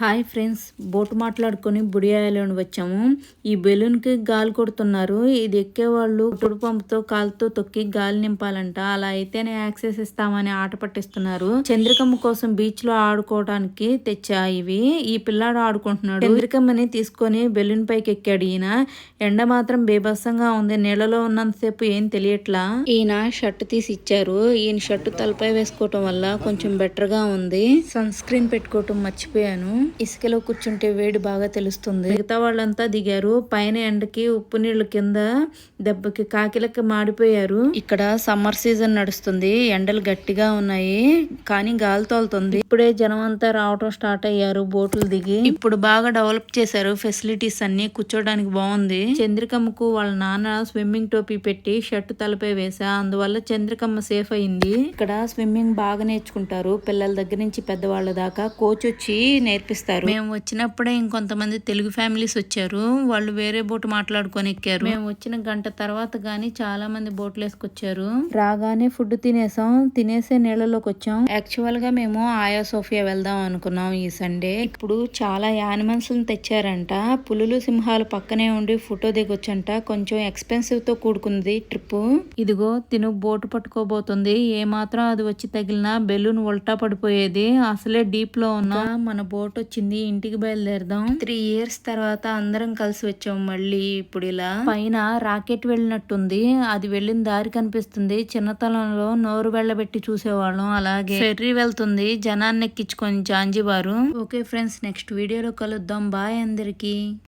Hi friends boat మాట్లాడుకొని బుడియాయలోని వచ్చాము. ఈ బెలూన్కి గాలి కొడుతున్నారు. ఇది ఎక్కేవాళ్ళు తుడు పంపుతో కాలుతో తొక్కి గాలి నింపాలంట. అలా అయితేనే యాక్సెస్ ఇస్తామని ఆట పట్టిస్తున్నారు. చంద్రికమ్మ కోసం బీచ్లో ఆడుకోవడానికి తెచ్చా ఇవి? ఈ పిల్లాడు ఆడుకుంటున్నాడు. చంద్రికమ్మని తీసుకొని బెలూన్ పైకి ఎక్కాడు ఈయన. ఎండ మాత్రం బేభత్సంగా ఉంది. నీళ్ళలో ఉన్నంతసేపు ఏం తెలియట్లా? ఈయన షర్ట్ తీసి ఇచ్చారు. ఈయన షర్ట్ తలపై వేసుకోవటం వల్ల కొంచెం బెటర్గా ఉంది. సన్ స్క్రీన్ పెట్టుకోవటం మర్చిపోయాను. ఇసుకలో కూర్చుంటే వేడి బాగా తెలుస్తుంది. మిగతా వాళ్ళంతా దిగారు. పైన ఎండకి ఉప్పు నీళ్ళు కింద దెబ్బకి కాకిలకి మాడిపోయారు. ఇక్కడ సమ్మర్ సీజన్ నడుస్తుంది. ఎండలు గట్టిగా ఉన్నాయి. కానీ గాలి తోలుతుంది. ఇప్పుడే జనం అంతా రావటం స్టార్ట్ అయ్యారు. బోట్లు దిగి ఇప్పుడు బాగా డెవలప్ చేశారు. ఫెసిలిటీస్ అన్ని కూర్చోడానికి బాగుంది. చంద్రికమ్మకు వాళ్ళ నాన్న స్విమ్మింగ్ టోపీ పెట్టి షర్ట్ తలపై వేసా అందువల్ల చంద్రికమ్మ సేఫ్ అయింది. ఇక్కడ స్విమ్మింగ్ బాగా నేర్చుకుంటారు. పిల్లల దగ్గర నుంచి పెద్దవాళ్ళ దాకా కోచ్ వచ్చి నేర్పిస్తారు. మేము వచ్చినప్పుడే ఇంకొంతమంది తెలుగు ఫ్యామిలీస్ వచ్చారు. వాళ్ళు వేరే బోట్ మాట్లాడుకొని ఎక్కారు. మేము వచ్చిన గంట తర్వాత గానీ చాలా మంది బోట్లు వేసుకొచ్చారు. రాగానే ఫుడ్ తినేసాం. తినేసే నీళ్ళలోకి వచ్చాం. యాక్చువల్గా మేము ఆయా సోఫియా వెళ్దాం అనుకున్నాం ఈ సండే ఇప్పుడు చాలా యానిమల్స్ తెచ్చారంట. పులులు సింహాలు పక్కనే ఉండి ఫోటో దిగొచ్చంట. కొంచెం ఎక్స్పెన్సివ్తో కూడుకుంది ట్రిప్ ఇదిగో తిను బోటు పట్టుకోబోతుంది. ఏ మాత్రం అది వచ్చి తగిలినా బెలూన్ ఉల్టా పడిపోయేది. అసలే డీప్లో ఉన్నా. మన బోట్ వచ్చింది ఇంటికి బయలుదేరదాం. త్రీ ఇయర్స్ తర్వాత అందరం కలిసి వచ్చాం మళ్ళీ ఇప్పుడు ఇలా. పైన రాకెట్ వెళ్ళినట్టుంది. అది వెళ్ళిన దారి కనిపిస్తుంది. చిన్నతనంలో నోరు వెళ్ళబెట్టి చూసేవాళ్ళం. అలాగే ఫెర్రీ వెళ్తుంది. జనాన్ని ఎక్కించుకొని జాంజిబారు ఓకే ఫ్రెండ్స్ నెక్స్ట్ వీడియోలో కలుద్దాం. బాయ్ అందరికి.